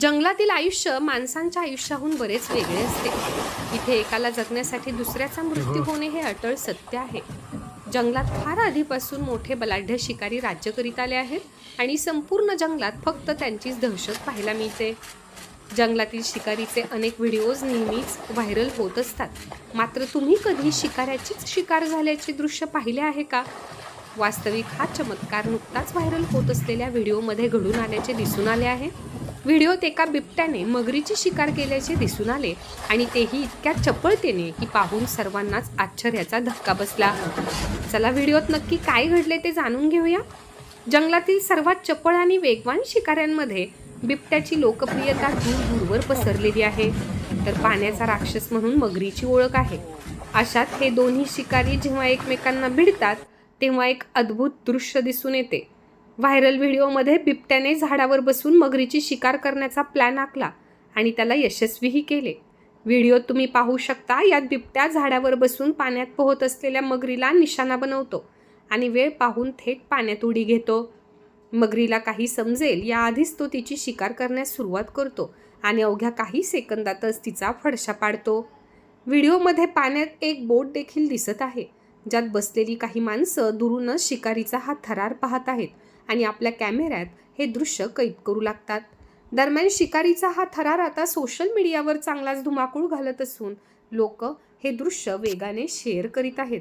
जंगलातील आयुष्य माणसांच्या आयुष्याहून बरेच वेगळे असते. इथे एकाला जगण्यासाठी दुसऱ्याचा मृत्यू होणे हे अटळ सत्य आहे. जंगलात फार आधीपासून मोठे बलाढ्य शिकारी राज्य करीत आले आहेत आणि संपूर्ण जंगलात फक्त त्यांचीच दहशत पाहायला मिळते. जंगलातील शिकारीचे अनेक व्हिडिओज नेहमीच व्हायरल होत असतात. मात्र तुम्ही कधी शिकाऱ्याचीच शिकार झाल्याचे दृश्य पाहिले आहे का? वास्तविक हा चमत्कार नुकताच व्हायरल होत असलेल्या व्हिडिओमध्ये घडून आल्याचे दिसून आले आहे. व्हिडिओत एका बिबट्याने मगरीची शिकार केल्याचे दिसून आले आणि तेही इतक्या चपळतेने की पाहून सर्वांनाच आश्चर्याचा धक्का बसला. चला व्हिडिओत नक्की काय घडले ते जाणून घेऊया. जंगलातील सर्वात चपळ आणि वेगवान शिकाऱ्यांमध्ये बिबट्याची लोकप्रियता दूर दूरवर पसरलेली आहे. तर पाण्याचा राक्षस म्हणून मगरीची ओळख आहे. अशात हे दोन्ही शिकारी जेव्हा एकमेकांना भिडतात तेव्हा एक अद्भुत दृश्य दिसून येते. व्हायरल व्हिडिओमध्ये बिबट्याने झाडावर बसून मगरीची शिकार करण्याचा प्लॅन आखला आणि त्याला यशस्वीही केले. व्हिडिओ तुम्ही पाहू शकता यात बिबट्या झाडावर बसून पाण्यात पोहत असलेल्या मगरीला निशाणा बनवतो आणि वेळ पाहून थेट पाण्यात उडी घेतो. मगरीला काही समजेल याआधीच तो तिची शिकार करण्यास सुरुवात करतो आणि अवघ्या काही सेकंदातच तिचा फडशा पाडतो. व्हिडिओमध्ये पाण्यात एक बोट देखील दिसत आहे. ज्यात बसलेली काही माणसं दुरूनच शिकारीचा हा थरार पाहत आहेत आणि आपल्या कॅमेऱ्यात हे दृश्य कैद करू लागतात. दरम्यान शिकारीचा हा थरार आता सोशल मीडियावर चांगलाच धुमाकूळ घालत असून लोक हे दृश्य वेगाने शेअर करीत आहेत.